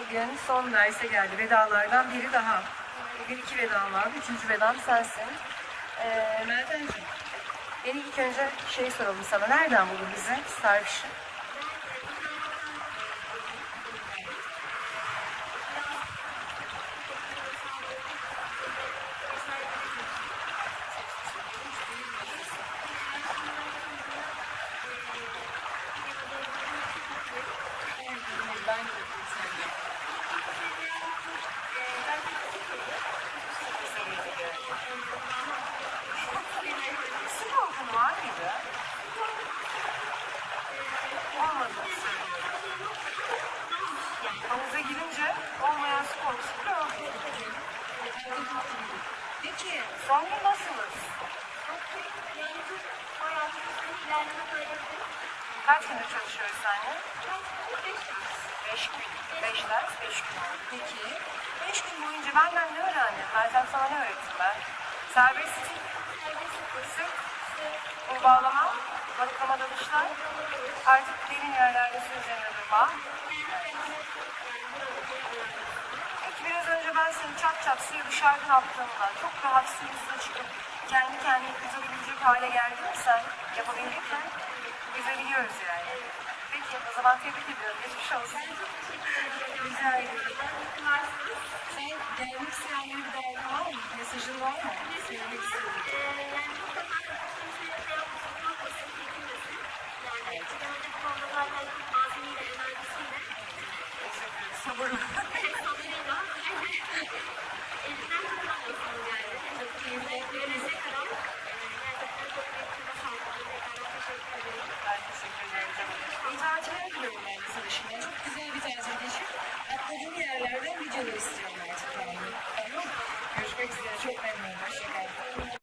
Bugün son derse geldi. Vedalardan biri daha. Bugün iki vedam vardı. Üçüncü vedam sensin. Ee, Meltemciğim, beni ilk önce şey soralım sana. Nereden buldun bizi? Starvish'i. Peki, son gün nasılız? Kaç gündür çalışıyoruz seninle? Beş gün. Beş ders, beş gün oldu. Peki, beş gün boyunca benden ne öğrendin? Meltem sana ne öğrettim ben? Serbest stil, sık, bu bağlama, balıklama dalışlar, artık derin yerlerde su üzerinde durma. Peki biraz önce ben seni çat çat suya dışarıdan attığımda çok rahat suyun üstüne çıkıp kendi kendini yüzebilecek hale geldin sen? Yapabildik mi? Yüzebiliyoruz yani. Peki o zaman tebrik ediyorum. Geçmiş olsun. Rica ederim. Sen gelmek isteyen bir derdi var mı? Mesajın var mı? Söylemek istediğin. Sabırlı. Şimdi. Çok güzel bir tatil geçir. Atladığın yerlerden videolar istiyorum artık. Tamam? Görüşmek üzere. Çok memnunum. Hoşçakalın.